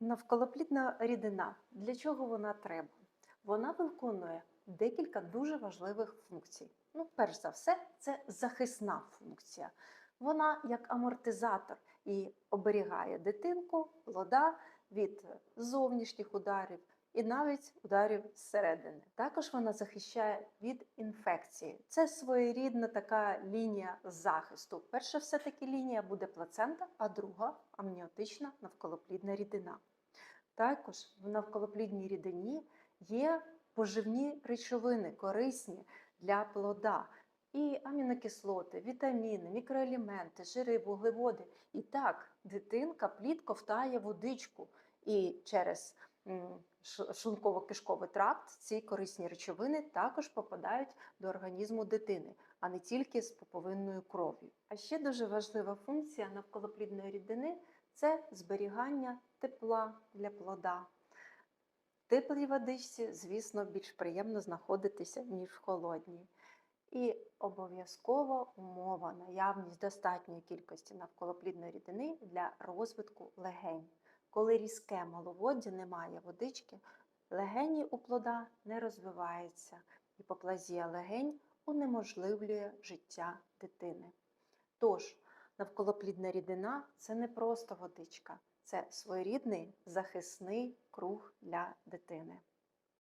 Навколоплідна рідина. Для чого вона треба? Вона виконує декілька дуже важливих функцій. Ну, перш за все, це захисна функція. Вона як амортизатор і оберігає дитинку, плода від зовнішніх ударів і навіть ударів зсередини. Також вона захищає від інфекції. Це своєрідна така лінія захисту. Перша все-таки лінія буде плацента, а друга амніотична навколоплідна рідина. Також в навколоплідній рідині є поживні речовини, корисні для плода. І амінокислоти, вітаміни, мікроелементи, жири, вуглеводи. І так, дитинка плід ковтає водичку. І через шлунково-кишковий тракт ці корисні речовини також попадають до організму дитини, а не тільки з пуповинною кров'ю. А ще дуже важлива функція навколоплідної рідини це зберігання тепла для плода. В теплій водичці, звісно, більш приємно знаходитися, ніж в холодній. І обов'язкова умова наявність достатньої кількості навколоплідної рідини для розвитку легень. Коли різке маловоддя немає водички, легені у плода не розвиваються, поплазія легень унеможливлює життя дитини. Тож, навколоплідна рідина це не просто водичка, це своєрідний захисний круг для дитини.